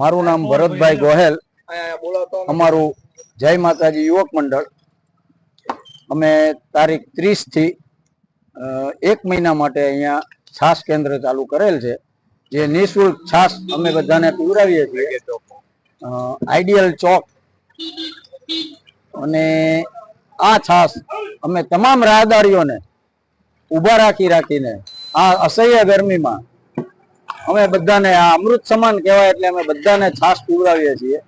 મારું નામ ભરતભાઈ ગોહેલ. અમારું જય માતાજી યુવક મંડળ. અમે તારીખ ત્રીસથી એક મહિના માટે અહીંયા છાસ કેન્દ્ર ચાલુ કરેલ છે. જે નિઃશુલ્ક છાસ અમે બધાને પીવડાવીએ છીએ. આઈડિયલ ચોક. અને આ છાસ અમે તમામ રાહદારીઓને ઊભા રાખી રાખીને, આ અસહ્ય ગરમીમાં અમે બધાને આ અમૃત સમાન કહેવાય એટલે અમે બધાને છાસ પીવડાવીએ છીએ.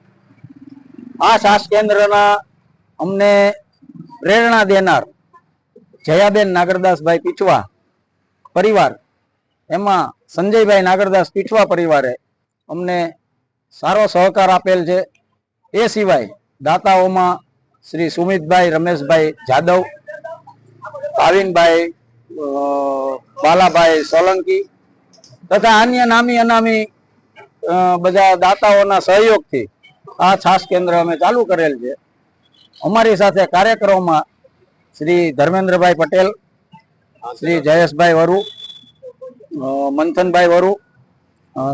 આ છાસ કેન્દ્રના અમને પ્રેરણા દેનાર જયાબેન નાગરદાસભાઈ પીછવા પરિવાર, એમાં સંજયભાઈ નાગરદાસ પીઠવા પરિવારે અમને સારો સહકાર આપેલ છે. એ સિવાય દાતાઓમાં શ્રી સુમિતભાઈ, રમેશભાઈ જાદવ ભાવિનભાઈ બાલાભાઈ સોલંકી તથા અન્ય નામી અનામી બધા દાતાઓના સહયોગથી આ છાસ કેન્દ્ર અમે ચાલુ કરેલ છે. અમારી સાથે કાર્યક્રમમાં શ્રી ધર્મેન્દ્રભાઈ પટેલ, શ્રી જયેશભાઈ વરુ મંથનભાઈ વરુ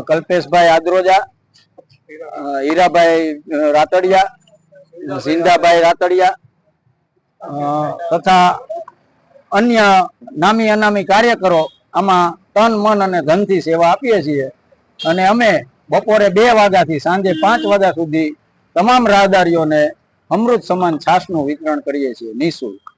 કલ્પેશભાઈ આદ્રોજા હીરાભાઈ રાતડિયા સિંધાભાઈ રાતડિયા તથા અન્ય નામી અનામી કાર્યકરો આમાં તન, મન અને ધનથી સેવા આપીએ છીએ. અને અમે બપોરે બે વાગ્યાથી સાંજે પાંચ વાગ્યા સુધી તમામ રાહદારીઓને અમૃત સમાન છાશનું વિતરણ કરીએ છીએ, નિઃશુલ્ક.